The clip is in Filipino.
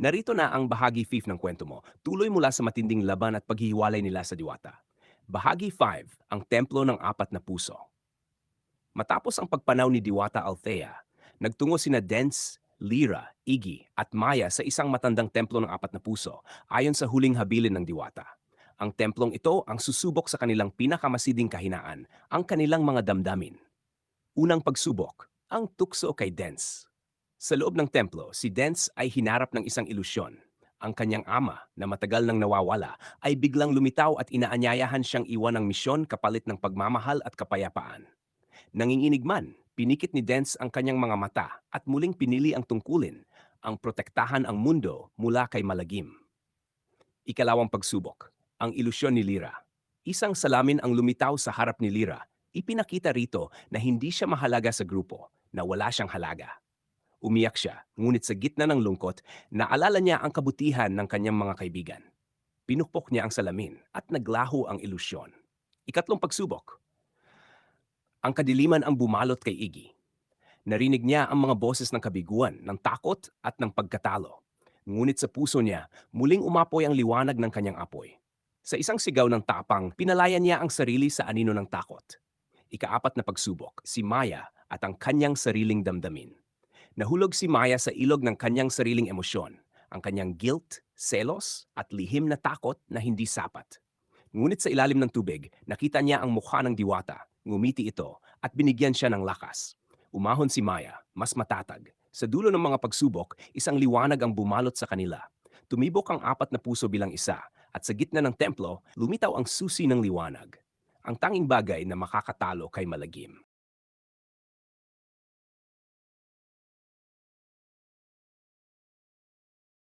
Narito na ang bahagi 5 ng kwento mo, tuloy mula sa matinding laban at paghihiwalay nila sa diwata. Bahagi 5, ang templo ng apat na puso. Matapos ang pagpanaw ni Diwata Althea, nagtungo sina Dens, Lyra, Iggy at Maya sa isang matandang templo ng apat na puso ayon sa huling habilin ng Diwata. Ang templong ito ang susubok sa kanilang pinakamasiding kahinaan, ang kanilang mga damdamin. Unang pagsubok, ang tukso kay Dens. Sa loob ng templo, si Dens ay hinarap ng isang ilusyon. Ang kanyang ama, na matagal nang nawawala, ay biglang lumitaw at inaanyayahan siyang iwan ang misyon kapalit ng pagmamahal at kapayapaan. Nanginginig man, pinikit ni Dens ang kanyang mga mata at muling pinili ang tungkulin, ang protektahan ang mundo mula kay malagim. Ikalawang pagsubok, ang ilusyon ni Lyra. Isang salamin ang lumitaw sa harap ni Lyra. Ipinakita rito na hindi siya mahalaga sa grupo, na wala siyang halaga. Umiyak siya, ngunit sa gitna ng lungkot, naalala niya ang kabutihan ng kanyang mga kaibigan. Pinukpok niya ang salamin at naglaho ang ilusyon. Ikatlong pagsubok. Ang kadiliman ang bumalot kay Iggy. Narinig niya ang mga boses ng kabiguan, ng takot at ng pagkatalo. Ngunit sa puso niya, muling umapoy ang liwanag ng kanyang apoy. Sa isang sigaw ng tapang, pinalaya niya ang sarili sa anino ng takot. Ikaapat na pagsubok, si Maya at ang kanyang sariling damdamin. Nahulog si Maya sa ilog ng kanyang sariling emosyon, ang kanyang guilt, selos at lihim na takot na hindi sapat. Ngunit sa ilalim ng tubig, nakita niya ang mukha ng diwata, ngumiti ito at binigyan siya ng lakas. Umahon si Maya, mas matatag. Sa dulo ng mga pagsubok, isang liwanag ang bumalot sa kanila. Tumibok ang apat na puso bilang isa, at sa gitna ng templo, lumitaw ang susi ng liwanag. Ang tanging bagay na makakatalo kay malagim.